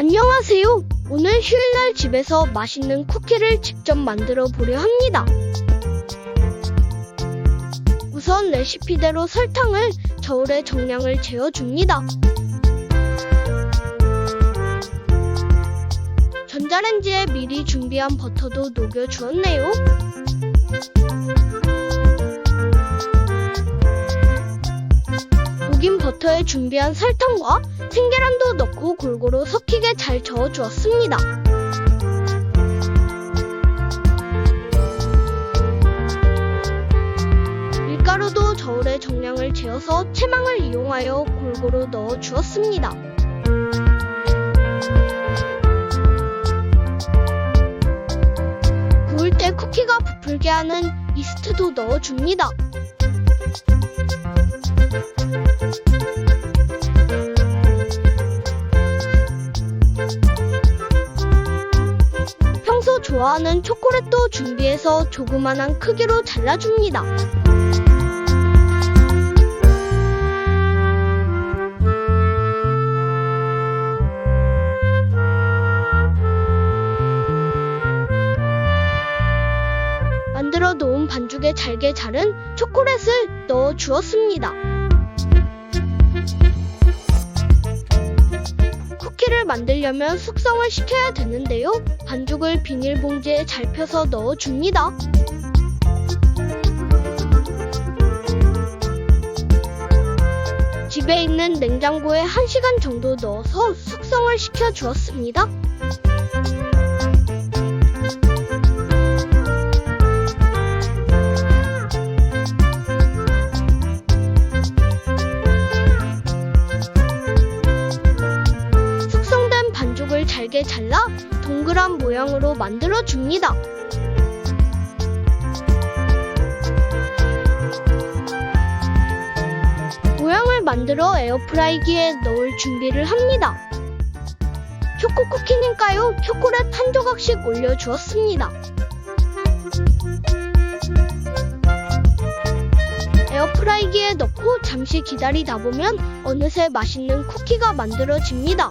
안녕하세요. 오늘 휴일날 집에서 맛있는 쿠키를 직접 만들어 보려 합니다. 우선 레시피대로 설탕을 저울에 정량을 재어줍니다. 전자레인지에 미리 준비한 버터도 녹여주었네요. 버터에 준비한 설탕과 생계란도 넣고 골고루 섞이게 잘 저어 주었습니다. 밀가루도 저울에 정량을 재어서 체망을 이용하여 골고루 넣어 주었습니다. 구울 때 쿠키가 부풀게 하는 이스트도 넣어 줍니다. 좋아하는 초콜릿도 준비해서 조그만한 크기로 잘라줍니다. 만들어 놓은 반죽에 잘게 자른 초콜릿을 넣어 주었습니다. 만들려면 숙성을 시켜야 되는데요. 반죽을 비닐봉지에 잘 펴서 넣어 줍니다. 집에 있는 냉장고에 1시간 정도 넣어서 숙성을 시켜 주었습니다. 잘게 잘라 동그란 모양으로 만들어 줍니다. 모양을 만들어 에어프라이기에 넣을 준비를 합니다. 초코 쿠키니까요. 초콜릿 한 조각씩 올려주었습니다. 에어프라이기에 넣고 잠시 기다리다 보면 어느새 맛있는 쿠키가 만들어집니다.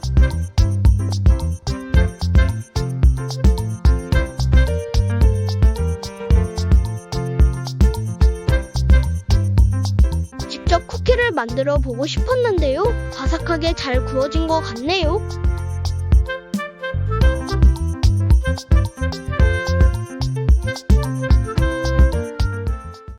만들어 보고 싶었는데요. 바삭하게 잘 구워진 것 같네요.